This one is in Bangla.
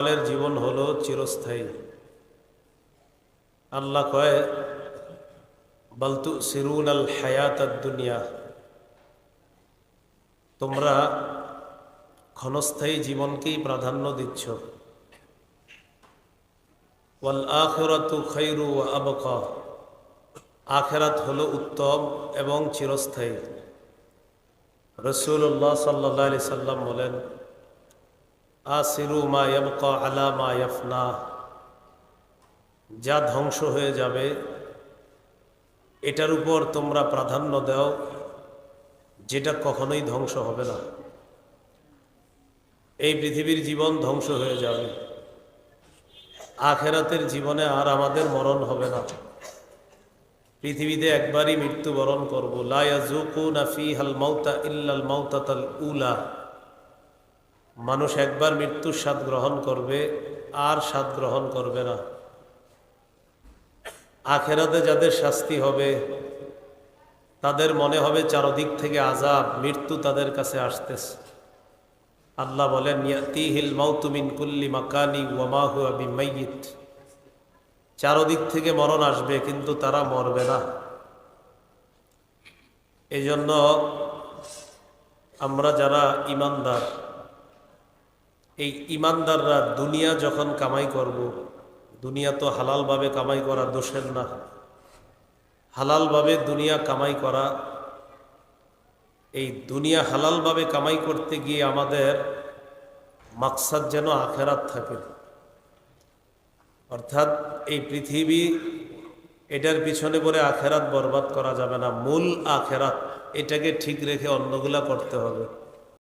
পরকালের জীবন হলো চিরস্থায়ী। আল্লাহ কয় বলতু সিরুন আল হায়াত দুনিয়া। তোমরা ক্ষণস্থায়ী জীবনকেই প্রাধান্য দিচ্ছ। ওয়াল আখরাতু খৈরু আবকা। আখেরাত হলো উত্তম এবং চিরস্থায়ী। রসুল্লাহ সাল্লাহ আলি সাল্লাম বলেন আসিরু মা ইয়াবকা আলা মা ইয়াফনা। যা ধ্বংস হয়ে যাবে, এটার উপর তোমরা প্রাধান্য দাও, যেটা কখনোই ধ্বংস হবে না। এই পৃথিবীর জীবন ধ্বংস হয়ে যাবে। আখেরাতের জীবনে আর আমাদের মরণ হবে না। পৃথিবীতে একবারই মৃত্যুবরণ করব। লায়াজুকু নাফি হাল মাউতা ইল্লাল মাউতাতাল উলা। মানুষ একবার মৃত্যুর স্বাদ গ্রহণ করবে, আর স্বাদ গ্রহণ করবে না। আখেরাতে যাদের শাস্তি হবে, তাদের মনে হবে চারদিক থেকে আজাব মৃত্যু তাদের কাছে আসতেছে। আল্লাহ বলেন, ইয়াতিহিল মাউতুমিন কুল্লি মাকানি ওয়ামাহু আবি মাইয়িত চারদিক থেকে মরণ আসবে, কিন্তু তারা মরবে না। এই জন্য আমরা যারা ইমানদার এই ইমানদাররা দুনিয়া যখন কামাই করব, দুনিয়া তো হালালভাবে কামাই করা দোষের না। হালালভাবে দুনিয়া কামাই করা, এই দুনিয়া হালালভাবে কামাই করতে গিয়ে আমাদের মাকসাদ যেন আখেরাত থাকে। অর্থাৎ এই পৃথিবী, এটার পিছনে পরে আখেরাত বরবাদ করা যাবে না, মূল আখেরাত। এটাকে ঠিক রেখে অন্যগুলা করতে হবে।